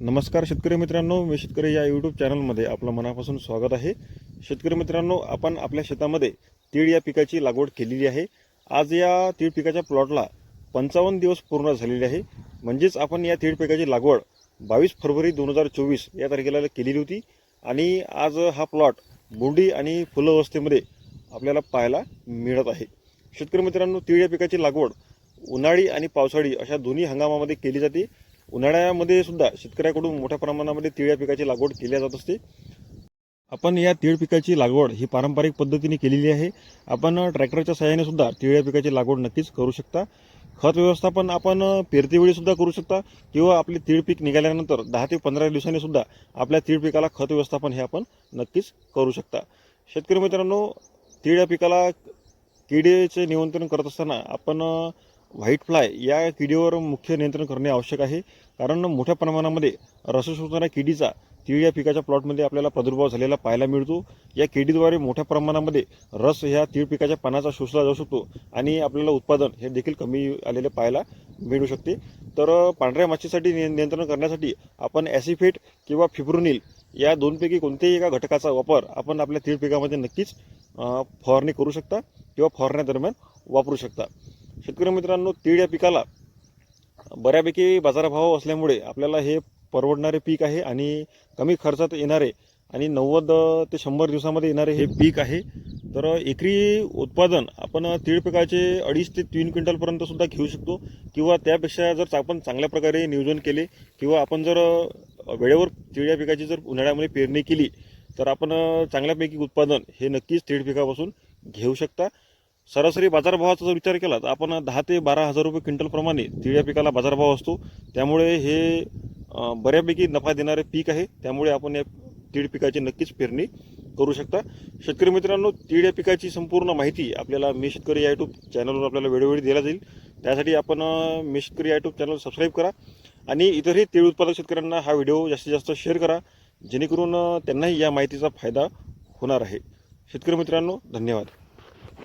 नमस्कार शेतकरी मित्रांनो मी शेतकरी या यूट्यूब चॅनलमध्ये आपलं मनापासून स्वागत आहे. शेतकरी मित्रांनो आपण आपल्या शेतामध्ये तीळ या पिकाची लागवड केलेली आहे. आज या तीळ पिकाच्या प्लॉटला पंचावन्न दिवस पूर्ण झालेले आहे. म्हणजेच आपण या तीळ पिकाची लागवड बावीस फरवरी दोन हजार चोवीस या तारखेला केलेली होती. आणि आज हा प्लॉट बोंडी आणि फुलं अवस्थेमध्ये आपल्याला पाहायला मिळत आहे. शेतकरी मित्रांनो तीळ या पिकाची लागवड उन्हाळी आणि पावसाळी अशा दोन्ही हंगामामध्ये केली जाते. उन्हाळ्यामध्ये सुद्धा शेतकऱ्याकडून मोठ्या प्रमाणामध्ये तिळ या पिकाची लागवड केली जात असते. आपण या तीळ पिकाची लागवड ही पारंपरिक पद्धतीने केलेली आहे. आपण ट्रॅक्टरच्या सहाय्याने सुद्धा तीळ या पिकाची लागवड नक्कीच करू शकता. खत व्यवस्थापन आपण पेरतीवेळी सुद्धा करू शकता किंवा आपले तीळ पीक निघाल्यानंतर दहा ते पंधरा दिवसांनी सुद्धा आपल्या तीळ पिकाला खत व्यवस्थापन हे आपण नक्कीच करू शकता. शेतकरी मित्रांनो तीळ या पिकाला किडेचे नियंत्रण करत असताना आपण व्हाईट फ्लाय या किडीवर मुख्य नियंत्रण करणे आवश्यक आहे. कारण मोठ्या प्रमाणामध्ये रस शोधणाऱ्या किडीचा तीळ या पिकाच्या प्लॉटमध्ये आपल्याला प्रादुर्भाव झालेला पाहायला मिळतो. या किडीद्वारे मोठ्या प्रमाणामध्ये रस ह्या तीळ पिकाच्या पानाचा शोषला जाऊ शकतो आणि आपल्याला उत्पादन हे देखील कमी आलेले पाहायला मिळू शकते. तर पांढऱ्या माशीसाठी नियंत्रण करण्यासाठी आपण ॲसिफेट किंवा फिब्रोनिल या दोनपैकी कोणत्याही एका घटकाचा वापर आपण आपल्या तीळ पिकामध्ये नक्कीच फवारणी करू शकता किंवा फवारण्यादरम्यान वापरू शकता. शेतकरी मित्रांनो तीळ या पिकाला बऱ्यापैकी बाजारभाव असल्यामुळे आपल्याला हे परवडणारे पीक आहे आणि कमी खर्चात येणारे आणि नव्वद ते शंभर दिवसामध्ये येणारे हे पीक आहे. तर एकरी उत्पादन आपण तीळ पिकाचे अडीच ते तीन क्विंटलपर्यंत सुद्धा घेऊ शकतो किंवा त्यापेक्षा जर आपण चांगल्या प्रकारे नियोजन केले किंवा आपण जर वेळेवर तीळ या पिकाची जर उन्हाळ्यामध्ये पेरणी केली तर आपण चांगल्यापैकी उत्पादन हे नक्कीच तीळ पिकापासून घेऊ शकता. सरासरी बाजारभावाचा जर विचार केला तर आपण दहा ते बारा हजार रुपये क्विंटलप्रमाणे तिळ या पिकाला बाजारभाव असतो. त्यामुळे हे बऱ्यापैकी नफा देणारे पीक आहे. त्यामुळे आपण या तीळ पिकाची नक्कीच पेरणी करू शकता. शेतकरी मित्रांनो तीळ या पिकाची संपूर्ण माहिती आपल्याला मी शेतकरी या यूट्यूब चॅनलवर आपल्याला वेळोवेळी दिला जाईल. त्यासाठी आपण मी शेतकरी या यूट्यूब चॅनल सबस्क्राईब करा आणि इतरही तीळ उत्पादक शेतकऱ्यांना हा व्हिडिओ जास्तीत जास्त शेअर करा जेणेकरून त्यांनाही या माहितीचा फायदा होणार आहे. शेतकरी मित्रांनो धन्यवाद.